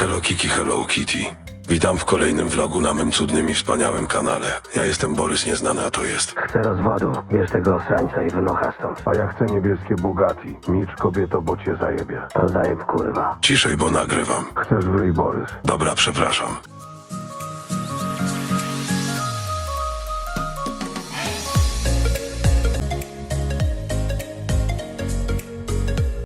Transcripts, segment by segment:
Hello Kiki, Hello Kitty. Witam w kolejnym vlogu na mym cudnym i wspaniałym kanale. Ja jestem Borys Nieznany, a to jest... Chcę rozwodu. Bierz tego osrańca i wynocha stąd. A ja chcę niebieskie Bugatti. Milcz kobieto, bo cię zajebie. To zajeb kurwa. Ciszej, bo nagrywam. Chcesz wryj Borys. Dobra, przepraszam.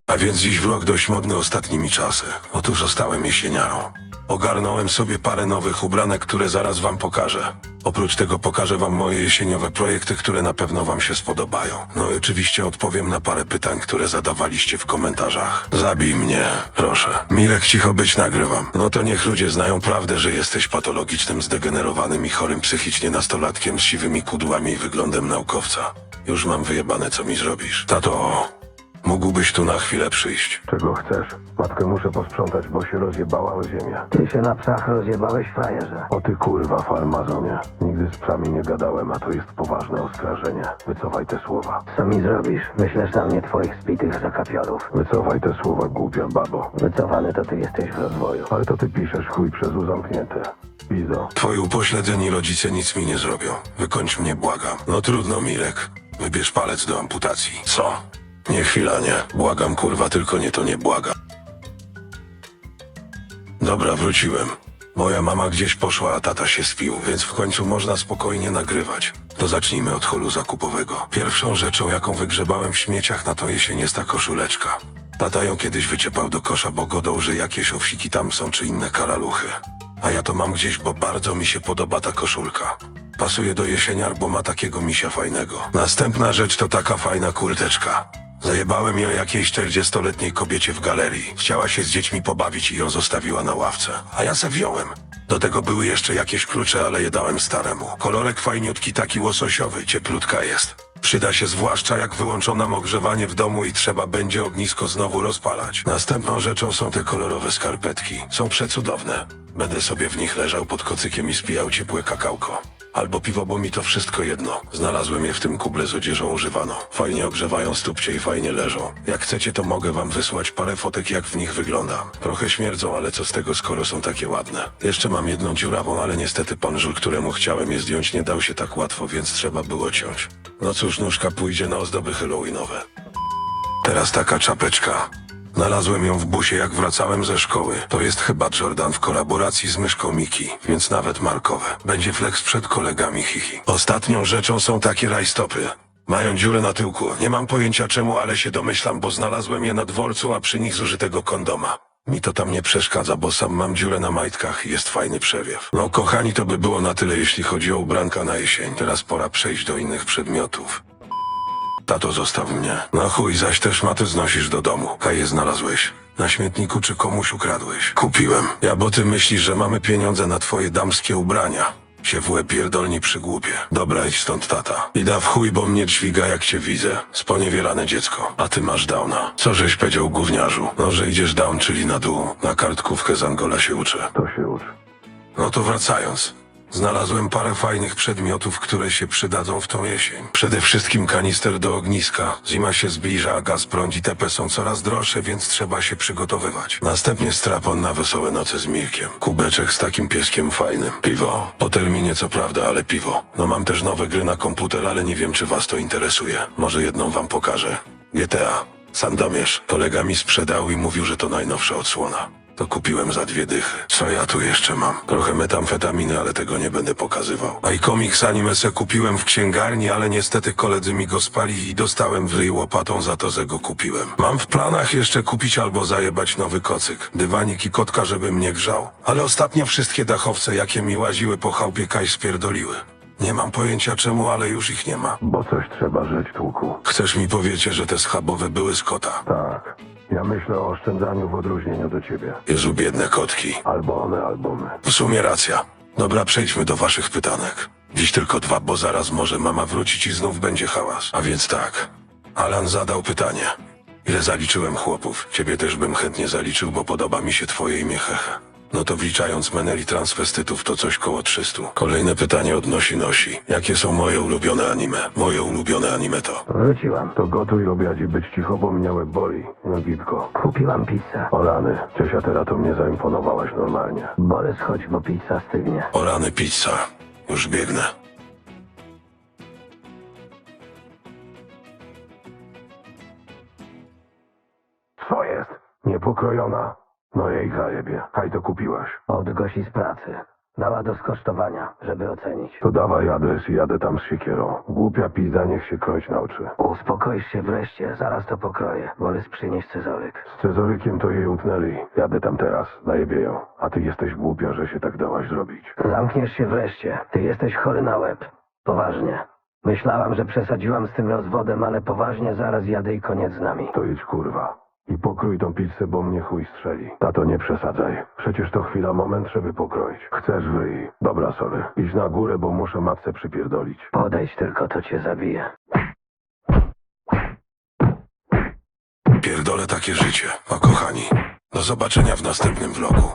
A więc dziś vlog dość modny ostatnimi czasy. Otóż zostałem jesieniarą. Ogarnąłem sobie parę nowych ubranek, które zaraz wam pokażę. Oprócz tego pokażę wam moje jesieniowe projekty, które na pewno wam się spodobają. No i oczywiście odpowiem na parę pytań, które zadawaliście w komentarzach. Zabij mnie, proszę. Milek, cicho być, nagrywam. No to niech ludzie znają prawdę, że jesteś patologicznym, zdegenerowanym i chorym psychicznie nastolatkiem z siwymi kudłami i wyglądem naukowca. Już mam wyjebane, co mi zrobisz. Tato, mógłbyś tu na chwilę przyjść. Czego chcesz? Matkę muszę posprzątać, bo się rozjebała o ziemię. Ty się na psach rozjebałeś, frajerze. O ty kurwa farmazonie. Nigdy z psami nie gadałem, a to jest poważne oskarżenie. Wycofaj te słowa. Co mi zrobisz? Wyślesz na mnie twoich zbitych zakapiorów. Wycofaj te słowa, głupia babo. Wycofany to ty jesteś w rozwoju. Ale to ty piszesz chuj przez U zamknięte. Pizo. Twoi upośledzeni rodzice nic mi nie zrobią. Wykończ mnie, błagam. No trudno, Mirek. Wybierz palec do amputacji. Co? Nie chwila, nie. Błagam, kurwa, tylko nie to nie błagam. Dobra, wróciłem. Moja mama gdzieś poszła, a tata się spił, więc w końcu można spokojnie nagrywać. To zacznijmy od holu zakupowego. Pierwszą rzeczą, jaką wygrzebałem w śmieciach na to jesień jest ta koszuleczka. Tata ją kiedyś wyciepał do kosza, bo godał, że jakieś owsiki tam są czy inne karaluchy. A ja to mam gdzieś, bo bardzo mi się podoba ta koszulka. Pasuje do jesieniar, bo ma takiego misia fajnego. Następna rzecz to taka fajna kurteczka. Zajebałem ją jakiejś 40-letniej kobiecie w galerii. Chciała się z dziećmi pobawić i ją zostawiła na ławce. A ja se wziąłem. Do tego były jeszcze jakieś klucze, ale je dałem staremu. Kolorek fajniutki, taki łososiowy, cieplutka jest. Przyda się zwłaszcza jak wyłączą nam ogrzewanie w domu i trzeba będzie ognisko znowu rozpalać. Następną rzeczą są te kolorowe skarpetki. Są przecudowne. Będę sobie w nich leżał pod kocykiem i spijał ciepłe kakałko. Albo piwo, bo mi to wszystko jedno. Znalazłem je w tym kuble z odzieżą używaną. Fajnie ogrzewają stópcie i fajnie leżą. Jak chcecie, to mogę wam wysłać parę fotek, jak w nich wyglądam. Trochę śmierdzą, ale co z tego, skoro są takie ładne. Jeszcze mam jedną dziurawą, ale niestety pan żul, któremu chciałem je zdjąć, nie dał się tak łatwo, więc trzeba było ciąć. No cóż, nóżka pójdzie na ozdoby halloweenowe. Teraz taka czapeczka. Znalazłem ją w busie, jak wracałem ze szkoły. To jest chyba Jordan w kolaboracji z myszką Miki, więc nawet markowe. Będzie flex przed kolegami hihi. Ostatnią rzeczą są takie rajstopy. Mają dziurę na tyłku. Nie mam pojęcia czemu, ale się domyślam, bo znalazłem je na dworcu, a przy nich zużytego kondoma. Mi to tam nie przeszkadza, bo sam mam dziurę na majtkach i jest fajny przewiew. No kochani, to by było na tyle, jeśli chodzi o ubranka na jesień. Teraz pora przejść do innych przedmiotów. Tato, zostaw mnie. Na chuj, zaś też maty znosisz do domu. A je znalazłeś? Na śmietniku czy komuś ukradłeś? Kupiłem. Ja, bo ty myślisz, że mamy pieniądze na twoje damskie ubrania. Się w łeb pierdolni przy głupie. Dobra, idź stąd, tata. Ida w chuj, bo mnie dźwiga, jak cię widzę. Sponiewierane dziecko. A ty masz downa. Co żeś powiedział, gówniarzu? No, że idziesz down, czyli na dół. Na kartkówkę z Angola się uczę. To się ucz. No to wracając. Znalazłem parę fajnych przedmiotów, które się przydadzą w tą jesień. Przede wszystkim kanister do ogniska. Zima się zbliża, a gaz prąd i TP są coraz droższe, więc trzeba się przygotowywać. Następnie strapon na wesołe noce z Mirkiem. Kubeczek z takim pieskiem fajnym. Piwo. Po terminie co prawda, ale piwo. No mam też nowe gry na komputer, ale nie wiem czy was to interesuje. Może jedną wam pokażę. GTA. Sandomierz. Kolega mi sprzedał i mówił, że to najnowsza odsłona. To kupiłem za dwie dychy. Co ja tu jeszcze mam? Trochę metamfetaminy, ale tego nie będę pokazywał. A i komiks anime se kupiłem w księgarni, ale niestety koledzy mi go spali i dostałem w ryj łopatą za to, że go kupiłem. Mam w planach jeszcze kupić albo zajebać nowy kocyk, dywanik i kotka, żeby mnie grzał. Ale ostatnio wszystkie dachowce, jakie mi łaziły po chałupie Kaj spierdoliły. Nie mam pojęcia czemu, ale już ich nie ma. Bo coś trzeba żyć, tłuku. Chcesz mi powiedzieć, że te schabowe były z kota? Tak. Ja myślę o oszczędzaniu w odróżnieniu do ciebie. Jezu, biedne kotki. Albo one, albo my. W sumie racja. Dobra, przejdźmy do waszych pytanek. Dziś tylko dwa, bo zaraz może mama wrócić i znów będzie hałas. A więc tak. Alan zadał pytanie. Ile zaliczyłem chłopów? Ciebie też bym chętnie zaliczył, bo podoba mi się twoje imię hehe. No to wliczając meneli transwestytów to coś koło 300. Kolejne pytanie od Nosi Nosi. Jakie są moje ulubione anime? Moje ulubione anime to... Wróciłam. To gotuj obiad i być cicho, bo mnie łeb boli. No gipko. Kupiłam pizzę. O rany, ciocia teraz to mnie zaimponowałaś normalnie. Borys, chodź, bo pizza stygnie. O rany pizza. Już biegnę. Co jest? Niepokrojona. No jej zajebie. Haj to kupiłaś. Od Gosi z pracy. Dała do skosztowania, żeby ocenić. To dawaj adres i jadę tam z siekierą. Głupia pizda niech się kroć nauczy. Uspokoisz się wreszcie, zaraz to pokroję. Borys, przynieś scyzoryk. Z cezorykiem to jej utnęli. Jadę tam teraz. Najebię ją. A ty jesteś głupia, że się tak dałaś zrobić. Zamkniesz się wreszcie. Ty jesteś chory na łeb. Poważnie. Myślałam, że przesadziłam z tym rozwodem, ale poważnie zaraz jadę i koniec z nami. To idź kurwa. I pokrój tą pizzę, bo mnie chuj strzeli. Tato, nie przesadzaj. Przecież to chwila, moment, żeby pokroić. Chcesz wryj. Dobra, sorry. Idź na górę, bo muszę matce przypierdolić. Podejdź tylko, to cię zabije. Pierdolę takie życie. A kochani, do zobaczenia w następnym vlogu.